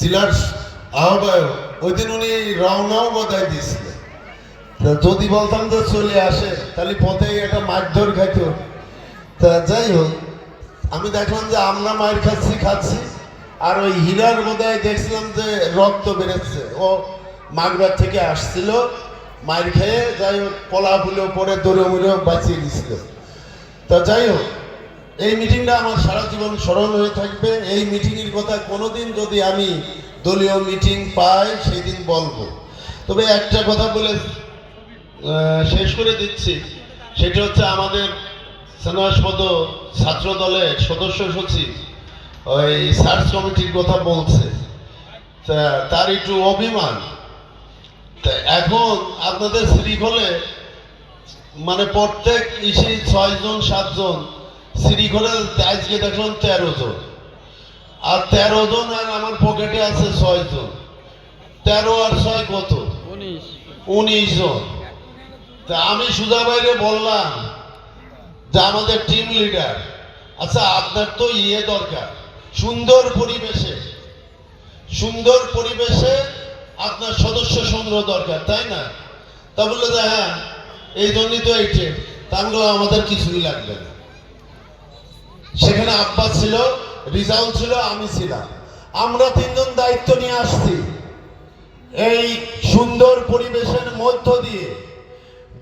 জেলার আহ্বায়ক, ওই দিন উনি রওনাও বদায় দিয়েছিলেন। তা যদি বলতাম যে চলে আসে, তাহলে পথেই একটা মারধর খাইত তা যাই হোক, আমি দেখলাম যে আমরা মায়ের খাচ্ছি খাচ্ছি, আর ওই হীরার বোধহয় দেখছিলাম যে রক্ত বেরোচ্ছে। ও মাগবার থেকে আসছিল, মায়ের খেয়ে যাই হোক পলা ফুলেও পরে দৌড়ে মুড়েও বাঁচিয়ে দিছিল। তা যাই হোক এই মিটিংটা আমার সারা জীবন স্মরণ হয়ে থাকবে। এই মিটিংয়ের কথা কোনোদিন যদি আমি দলীয় মিটিং পাই সেই দিন বলব। তবে একটা কথা বলে শেষ করে দিচ্ছি। সেটা হচ্ছে আমাদের সেনাসপদ ছাত্র দলের সদস্য সচিব, ওই সার্চ কমিটির কথা বলছে। তার একটু অভিমান। তা, এখন আপনাদের শ্রীখোলে মানে প্রত্যেক ইসি ছয়জন, সাতজন শ্রীখোলে আজকে দেখলাম তেরো জন। আর তেরো জন আর আমার পকেটে আছে ছয় জন। তেরো আর ছয় কত? উনিশ। জন। তা আমি সুধা বাইরে বললাম যে আমাদের টিম লিডার আচ্ছা আপনার তো ইয়ে দরকার সুন্দর পরিবেশে সুন্দর পরিবেশে আপনার সদস্য সংগ্রহ দরকার তাই না? তা বলল যে হ্যাঁ এই জন্যই তো এইটে তা আমি আমাদের কিছুই লাগবে না। সেখানে আব্বাস ছিল, রিজাউল ছিল, আমি ছিলাম। আমরা তিনজন দায়িত্ব নিয়ে আসছি। এই সুন্দর পরিবেশের মধ্য দিয়ে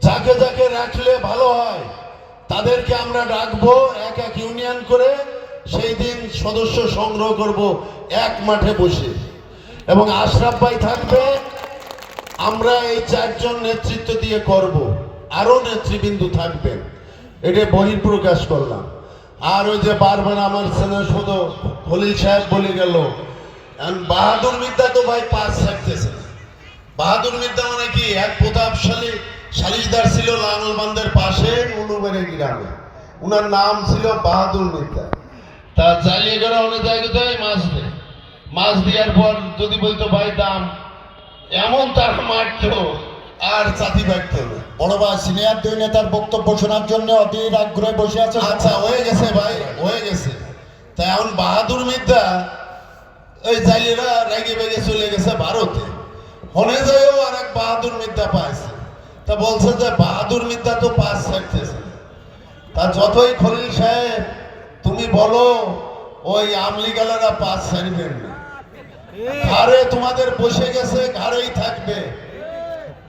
যাকে যাকে রাখলে ভালো হয়, তাদেরকে আমরা ডাকবো, এক এক ইউনিয়ন করে সেই দিন সদস্য সংগ্রহ করব এক মাঠে বসে। এবং আশরাফ ভাই থাকবে, আমরা এই চারজন নেতৃত্ব দিয়ে করব। আরও নেতৃবৃন্দু থাকবেন। এটা বহিঃপ্রকাশ করলাম। আর ওই যে বারবার আমার সেনা সদ খলিল সাহেব বলে গেল বাহাদুর বিদ্যা তো ভাই পাস থাকতেছে বাহাদুর বিদ্যা মানে কি? এক প্রতাপশালী সালিশদার ছিল লাঙ্গলবান্ধের পাশে মুনুবেড়ে গ্রামে। উনার নাম ছিল বাহাদুর বিদ্যা তা চালিয়ে গেলে অনেক জায়গাতে মাছ দেয়। মাছ দেওয়ার পর যদি বলতো ভাই দাম, এমন তার মারতো। আর পারত না বড় ভাই সিনিয়র দুই নেতার বক্তব্য শোনার জন্য অধীর আগ্রহে বসে আছে আচ্ছা হয়ে গেছে ভাই হয়ে গেছে। তা এখন বাহাদুর মিদ্যা ওই জাইয়েরা রেগে বেগে চলে গেছে ভারতে। হনে যায়ও আর এক বাহাদুর মিদ্যা পাইছে। তা বলছে যে বাহাদুর মিদ্যা তো পাস ছাড়তেছে। তা যতই খলিল সাহেব তুমি বলো ওই আমলিগালারা পাস ছাড়বেন না। ঘাড়ে তোমাদের বসে গেছে ঘাড়েই থাকবে।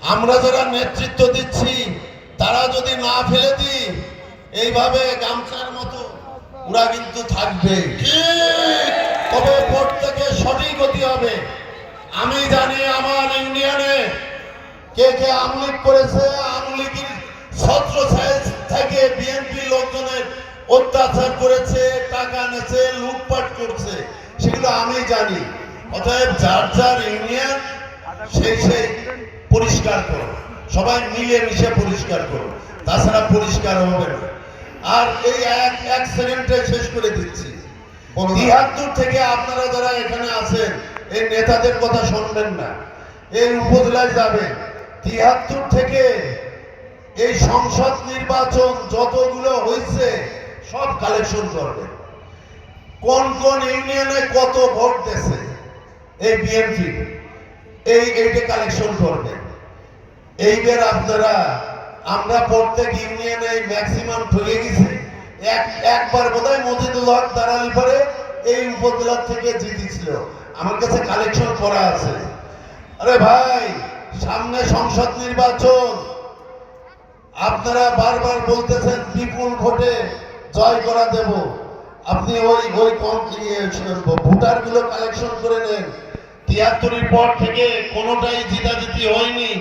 আমরা যারা নেতৃত্ব দিচ্ছি, তারা যদি না ফেলে দিই, এইভাবে গামছার মতো ওরা কিন্তু থাকবে। তবে প্রত্যেকে সঠিক হতে হবে। আমি জানি আমার ইউনিয়নে কে কে আমলিক করেছে। আমলিগের ছত্র থেকে বিএনপি লোকজনের অত্যাচার করেছে, টাকা নেছে লুটপাট করছে, সেগুলো আমি জানি। অতএব যার যার ইউনিয়ন, সেই সেই সবাই মিলে মিশে পরিষ্কার করো তাছাড়া পরিষ্কার হবে না। আর এই এক এক সেকেন্ডে শেষ করে দিচ্ছি। তিহাত্তর থেকে আপনারা যারা এখানে আছেন এই নেতাদের কথা শুনবেন না। এই উপজেলায় যাবেন তিহাত্তর থেকে এই সংসদ নির্বাচন যতগুলো হয়েছে সব কালেকশন করবেন কোন কোন ইউনিয়নে কত ভোট দিয়েছে এই বিএনপি এই এইটা কালেকশন করবেন এইবার আপনারা, আমরা প্রত্যেক ইউনিয়নে ম্যাক্সিমাম ঠকে গেছি। এক, একবার বোধহয় মজিদুল হক দাঁড়ালি পরে এই উপজেলা থেকে জিতেছিল। আমার কাছে কালেকশন করা আছে। আরে ভাই, সামনে সংসদ নির্বাচন। আপনারা বারবার বলতেছেন, বিপুল ভোটে জয় করা দেব। আপনি ওই ওই ভোটারগুলো কালেকশন করে নেন। তিয়াত্তরের পর থেকে কোনোটাই জিতাজিতি হয়নি।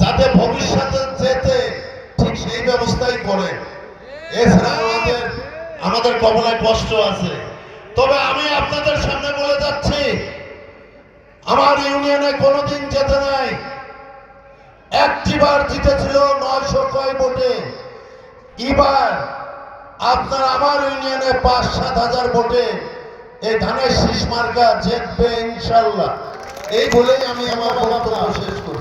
যাতে ভবিষ্যতে যেতে ঠিক সেই ব্যবস্থাই করেন এছাড়া আমাদের কবলায় কষ্ট আছে। তবে আমি আপনাদের সামনে বলে যাচ্ছি, আমার ইউনিয়নে কোনোদিন যেতে নাই। একটিবার জিতেছিল নয়শো কয় ভোটে। এবার আপনার আমার ইউনিয়নে পাঁচ সাত হাজার ভোটে এই ধানের শীষ মার্কা জিতবে ইনশাল্লাহ। এই বলেই আমি আমার বক্তব্য শেষ করছি